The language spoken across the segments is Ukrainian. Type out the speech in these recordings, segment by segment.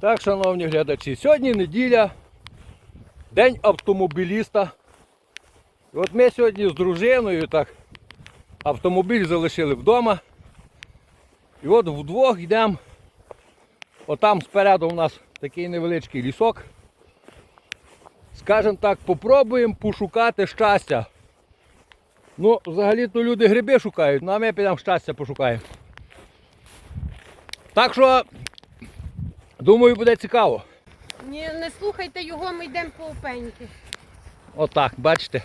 Так, шановні глядачі, сьогодні неділя, день автомобіліста. І от ми сьогодні з дружиною так автомобіль залишили вдома. І от вдвох йдемо. Отам спереду у нас такий невеличкий лісок. Скажем так, попробуємо пошукати щастя. Ну, взагалі-то люди гриби шукають, ну а ми підемо щастя пошукаємо. Так що, думаю, буде цікаво. Ні, не слухайте його, ми йдемо по опеньки. Отак, бачите.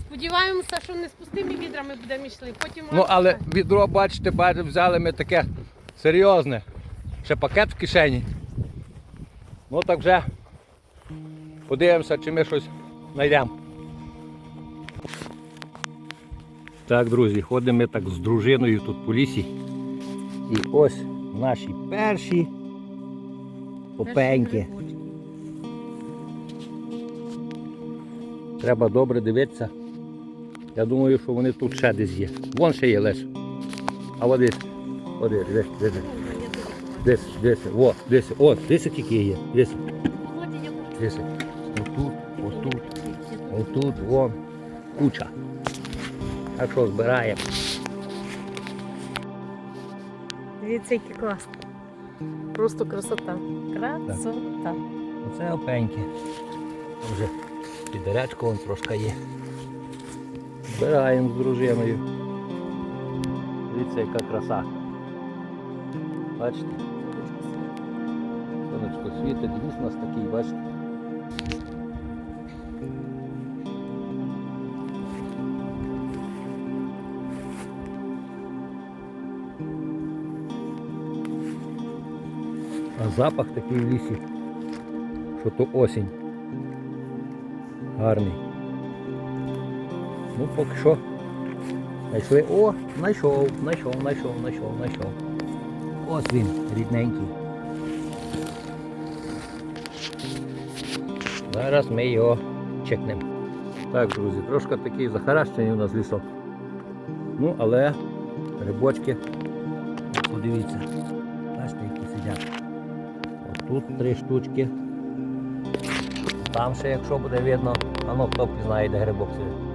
Сподіваємося, що не з пустими відрами будемо йшли. Потім Ну, але відро, бачите, бачите, взяли ми таке серйозне. Ще пакет в кишені. Ну так вже подивимося, чи ми щось знайдемо. Так, друзі, ходимо ми так з дружиною тут по лісі. І ось наші перші опеньки. Треба добре дивитися. Я думаю, що вони тут ще десь є. Вон ще є Лесь. А десь. От десь, десь, десь. Десь, десь. О, десь. О, десь тільки є. Десь. Десь. Отут, отут, отут, вон. Куча. Так що збираємо. Дивіться, який клас. Просто красота. Красота. Оце опеньки. Там Вже підеречко вон трошки є. Збираємо з дружиною. Дивіться, яка краса. Бачите? Сонечко світить, ніс у нас такий, бачите? Запах такий в лісі, що то осінь. Гарний. Ну поки що. Знайшли. О, знайшов, знайшов, знайшов, знайшов, знайшов. Ось він, рідненький. Зараз ми його чекнемо. Так, друзі, трошки такий захаращений у нас лісок. Ну, але грибочки, подивіться, бачите, які сидять. Тут три штучки. Там ще, якщо буде видно, а ну хто пізнає, де грибок сидить.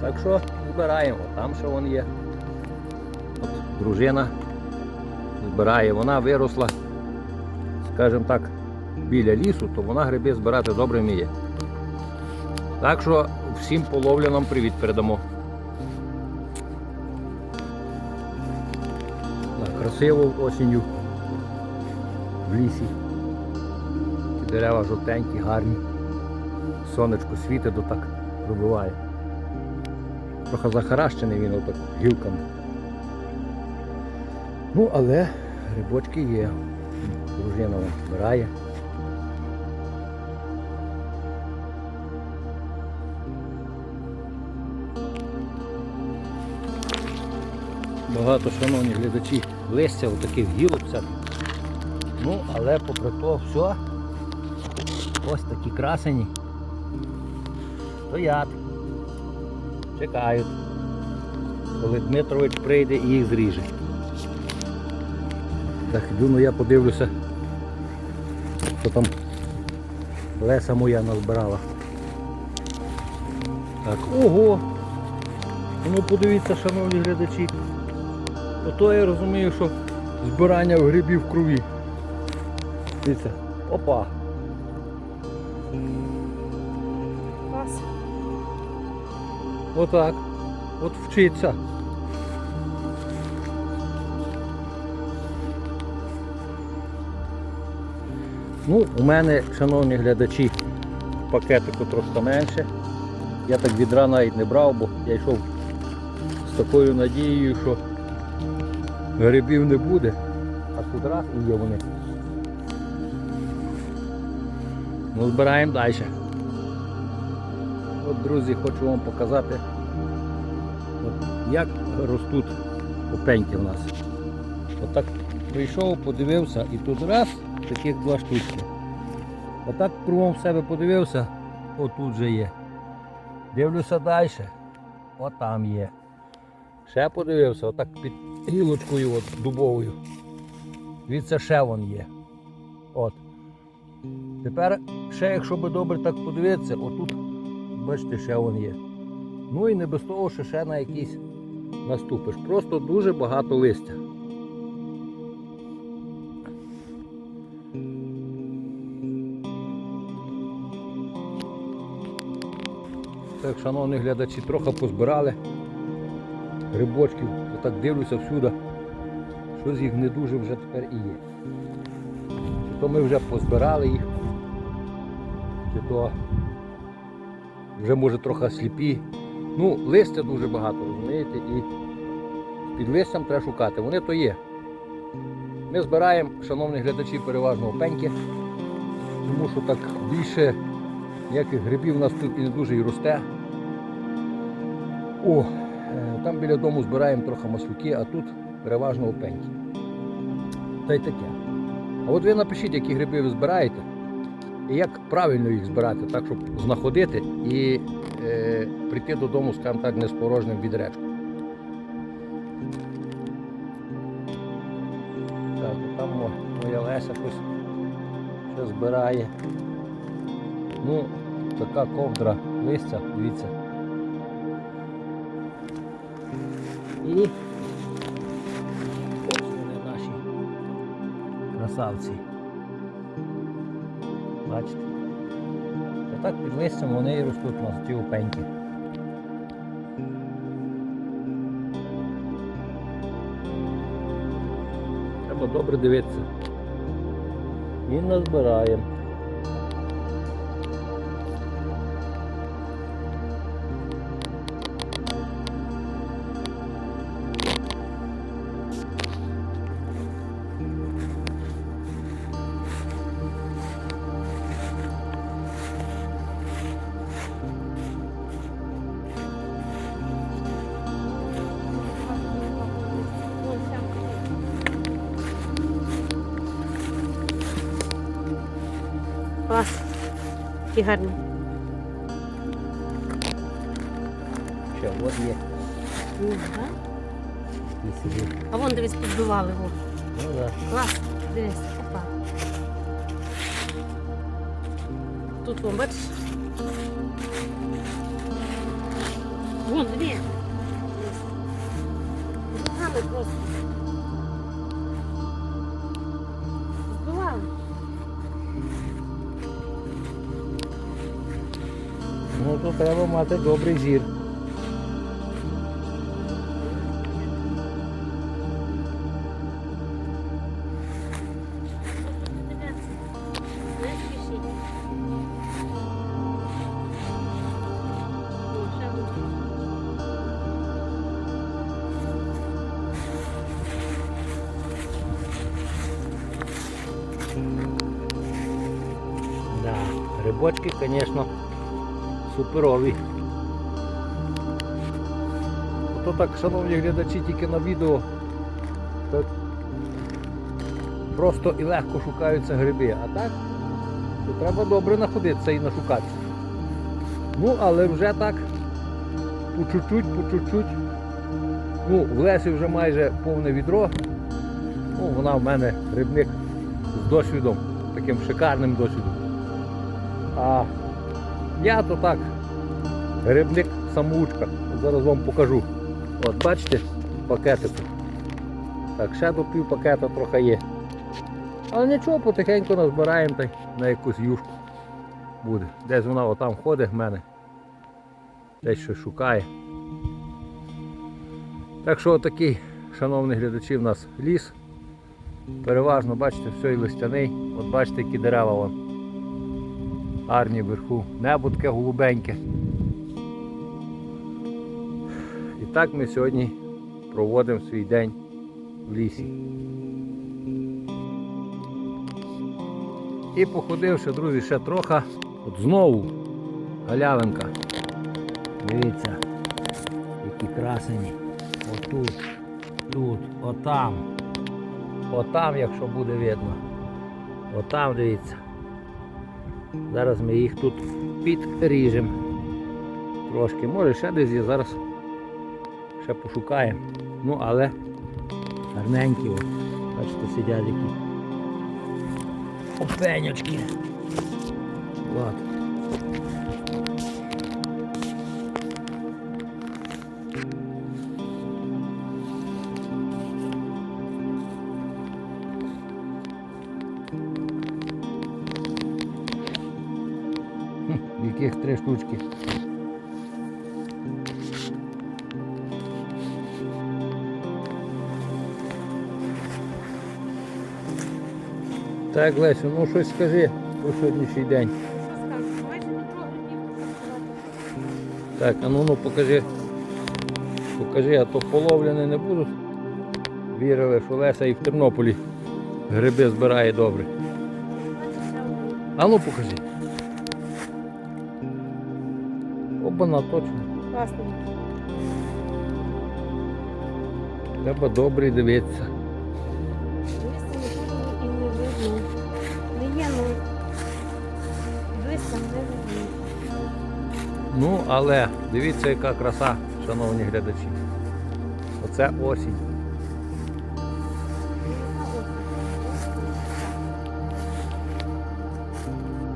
Так що збираємо, там ще вон є. От дружина збирає, вона виросла, скажімо так, біля лісу, то вона гриби збирати добре вміє. Так що всім половлянам привіт передамо. Красиво осінню в лісі. Дерева жовтенькі, гарні. Сонечко світить, так пробиває. Трохи захаращений він отак гілками. Ну, але грибочки є. Дружина вам збирає. Багато, шановні глядачі, листя таких гілок. Ну, але попри то все, ось такі красені. Стоять. Чекають. Коли Дмитрович прийде і їх зріже. Так, йду, ну я подивлюся, що там Леса моя назбирала. Так, ого! Ну подивіться, шановні глядачі. Ото я розумію, що збирання грибів в крові. Дивіться, опа! Клас. Отак. От вчиться. Ну, у мене, шановні глядачі, пакетику трошки менше. Я так відра навіть не брав, бо я йшов з такою надією, що грибів не буде, а тут раз і є вони. Ну, збираємо далі. От, друзі, хочу вам показати, от, як ростуть опеньки в нас. Отак прийшов, подивився і тут раз, таких два штучки. Отак кругом себе подивився, отут же є. Дивлюся далі, отам є. Ще подивився, отак під гілочкою от, дубовою. Звідси ще вон є. От. Тепер ще, якщо би добре так подивитися, отут, бачите, ще вон є. Ну і не без того, що ще на якийсь наступиш. Просто дуже багато листя. Так, шановні глядачі, трохи позбирали грибочків. Отак дивлюся всюди. Щось їх не дуже вже тепер і є. Чи то ми вже позбирали їх, чи то вже може трохи сліпі. Ну, листя дуже багато, розумієте, і під листям треба шукати. Вони то є. Ми збираємо, шановні глядачі, переважно опеньки, тому що так більше ніяких грибів у нас тут і не дуже і росте. О, там біля дому збираємо трохи маслюки, а тут переважно опеньки. Та й таке. А от ви напишіть, які гриби ви збираєте, і як правильно їх збирати, так, щоб знаходити і е, прийти додому, скажімо так, не з порожнім відречком. Так, там моя Леся щось ще збирає. Ну, така ковдра листя, дивіться. І ось вони наші красавці. Бачите? Отак під листям вони і ростуть у нас ті опеньки. Треба добре дивитися. І назбираємо. Які гарні. Ще от є. І. А вон дивись, підбивали. Во. Ну да. Клас. Дивись. Опа. Тут вон, бачиш? Вон, дві. Руками просто. Ну то треба мати добрий зір. Не спішіть. О, ще один. Да, рибочки, звісно, суперові. Ото так, шановні глядачі, тільки на відео так просто і легко шукаються гриби, а так то треба добре знаходитися і нашукатися. Ну, але вже так, по чуть-чуть, по чуть-чуть. Ну, в Лесі вже майже повне відро. Ну, вона в мене рибник з досвідом, таким шикарним досвідом. А я то так, грибник самоучка. Зараз вам покажу. От бачите, пакетику. Так, ще до пів пакета трохи є. Але нічого, потихеньку назбираємо та на якусь юшку буде. Десь вона отам ходить в мене. Десь щось шукає. Так що отакий, шановні глядачі, в нас ліс. Переважно, бачите, все і листяний. От бачите, які дерева вон гарні вверху. Небо таке голубеньке. І так ми сьогодні проводимо свій день в лісі. І походивши, друзі, ще трохи, от знову галявинка. Дивіться, які красені. Отут, тут, отам. Отам, якщо буде видно. Отам дивіться. Зараз ми їх тут підріжемо. Трошки. Може ще десь є. Зараз ще пошукаємо. Ну, але гарненькі. От. Бачите, сидять які. опенячки. От. Штучки. Так, Лесю, ну щось скажи про сьогоднішній день. Так, а ну ну покажи. Покажи, а то половляни не будуть. Вірили, що Леся і в Тернополі гриби збирає добре. А ну покажи. Обана точно. Класно. Треба добре дивитися. Дивися, нічого і не видно. Не є, ну. Дивися, не видно. Ну, але дивіться, яка краса, шановні глядачі. Оце осінь.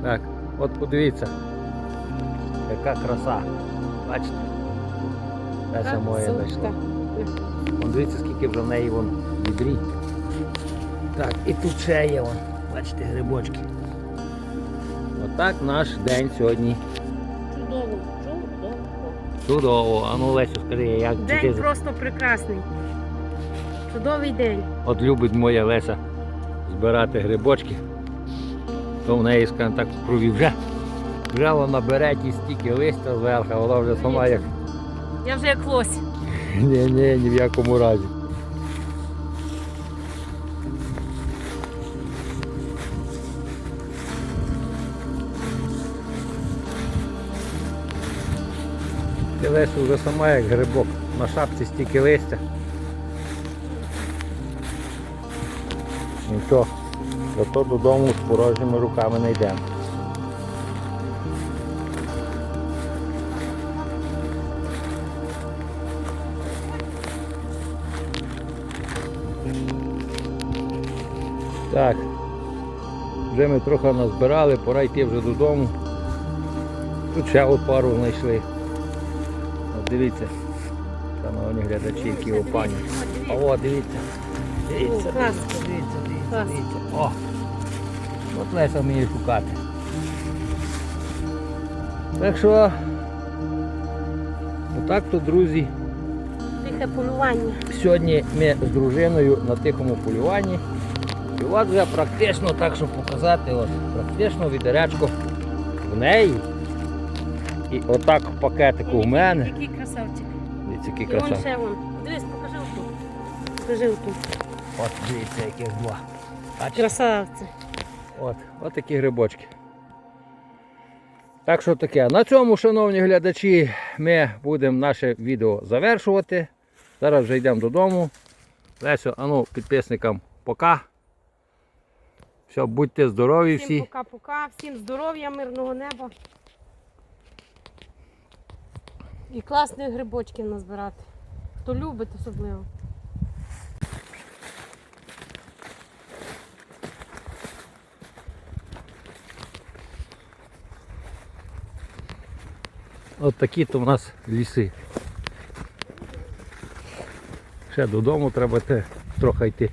Так, от подивіться, яка краса. Бачите? Леся моя знайшла. Вон дивіться, скільки вже в неї вон відрі. Так, і тут ще є вон. Бачите, грибочки. Отак наш день сьогодні. Чудово, чудово. Чудово. А ну Лесю, скажи, як День ти... просто прекрасний. Чудовий день. От любить моя Леся збирати грибочки, то в неї, скажімо так, в крові вже. Вже вона бере ті стільки листя зверху, вона вже сама як. Я вже як лось. Ні, ні, ні в якому разі. Ти Лесю вже сама як грибок. На шапці стільки листя. Нічого, зато додому з порожніми руками не йдемо. Так, вже ми трохи назбирали, пора йти вже додому. Тут ще пару знайшли. От дивіться, шановні глядачі, які опані. А о, дивіться. Дивіться, дивіться, дивіться, дивіться, дивіться. О! От Леся вміє шукати. Так що, отак то, друзі, Тихе полювання. Сьогодні ми з дружиною на тихому полюванні. І от вже практично так, щоб показати, от, практично відеречко в неї. І отак в пакетику в мене. Який красавчик. Дивіться, який І вон краса. ще вон. Дивись, покажи отут. Покажи отут. От дивіться, яких два. Бачите? Красавці. От, от такі грибочки. Так що таке. На цьому, шановні глядачі, ми будемо наше відео завершувати. Зараз вже йдемо додому. Лесю, а ну, підписникам пока. Все, будьте здорові Всім всі. пока-пока, всім здоров'я, мирного неба. І класних грибочків назбирати. Хто любить особливо. От такі то в нас ліси. Ще додому треба те, трохи йти.